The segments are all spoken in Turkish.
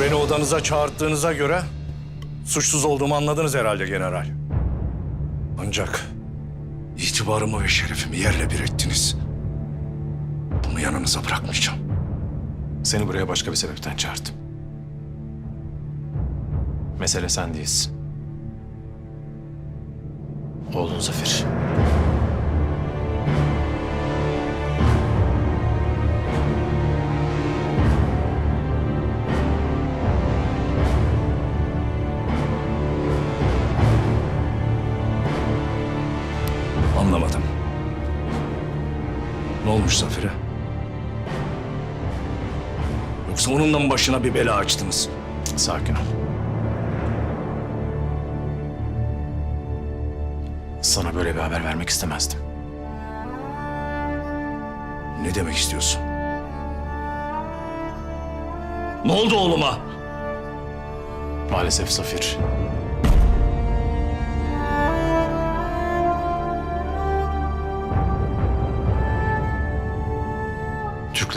Beni odanıza çağırttığınıza göre suçsuz olduğumu anladınız herhalde general. Ancak itibarımı ve şerefimi yerle bir ettiniz. Bunu yanınıza bırakmayacağım. Seni buraya başka bir sebepten çağırdım. Mesele sen değilsin. Oğlun Zafer. Anlamadım. Ne olmuş Zafer'e? Yoksa onunla mı başına bir bela açtınız? Sakin ol. Sana böyle bir haber vermek istemezdim. Ne demek istiyorsun? Ne oldu oğluma? Maalesef Zafer.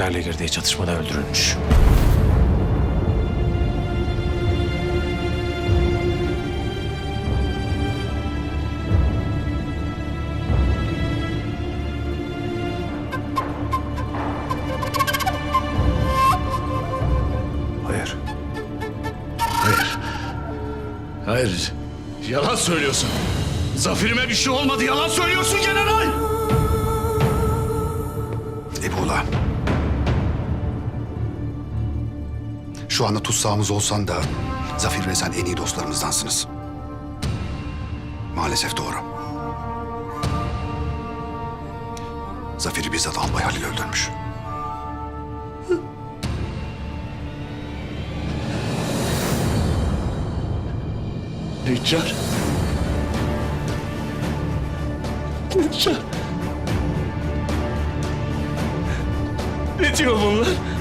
Türklerle girdiği çatışmada öldürülmüş. Hayır. Hayır. Hayır. Yalan söylüyorsun. Zaferime bir şey olmadı. Yalan söylüyorsun general. Şu anda tutsağımız olsan da Zafer ve sen en iyi dostlarımızdansınız. Maalesef doğru. Zafer'i bizzat Albay Halil öldürmüş. Necar. Necar. Ne diyor bunlar?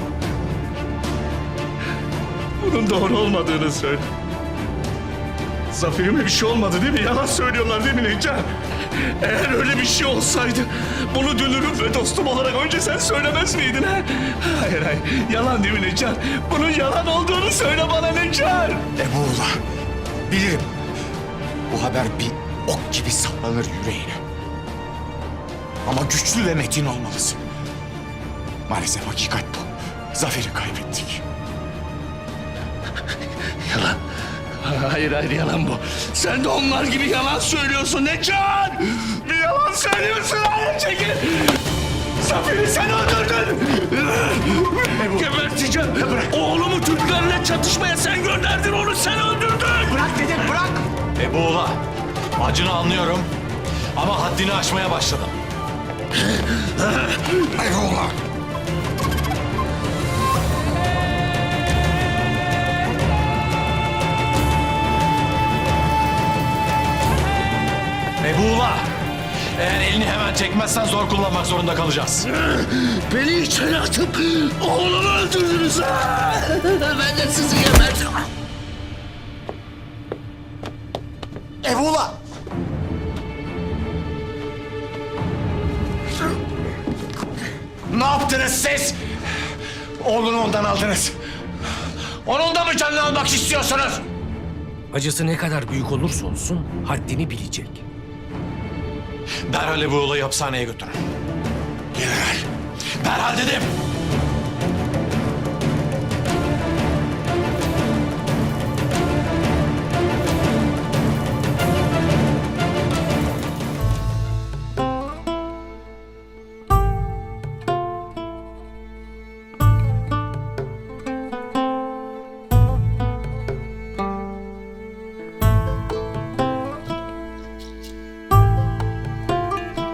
Bunun doğru olmadığını söyle. Zaferime bir şey olmadı değil mi? Yalan söylüyorlar değil mi Necar? Eğer öyle bir şey olsaydı bunu dünürüm ve dostum olarak önce sen söylemez miydin ha? Hayır hayır yalan değil mi Necar? Bunun yalan olduğunu söyle bana Necar. Ebu'la bilirim. Bu haber bir ok gibi saplanır yüreğine. Ama güçlü ve metin olmalısın. Maalesef hakikat bu. Zaferi kaybettik. Yalan. Hayır hayır yalan bu. Sen de onlar gibi yalan söylüyorsun Necan. Bir yalan söylüyorsun. Hayır çekil. Zafer'i sen öldürdün. Geberteceğim. Oğlumu Türklerle çatışmaya sen gönderdin onu sen öldürdün. Bırak dedim bırak. Ebuğla, acını anlıyorum ama haddini aşmaya başladın. Eyvallah. Ebuğla, eğer elini hemen çekmezsen zor kullanmak zorunda kalacağız. Beni içeri atıp oğlumu öldürdünüz. ha! Ben de sizi geberteceğim. Ebu'la. Ne yaptınız siz? Oğlunu ondan aldınız. Onun da mı canını almak istiyorsunuz? Acısı ne kadar büyük olursa olsun haddini bilecek. Derhal Ebuğla'yı hapishaneye götürün. General. Derhal dedim.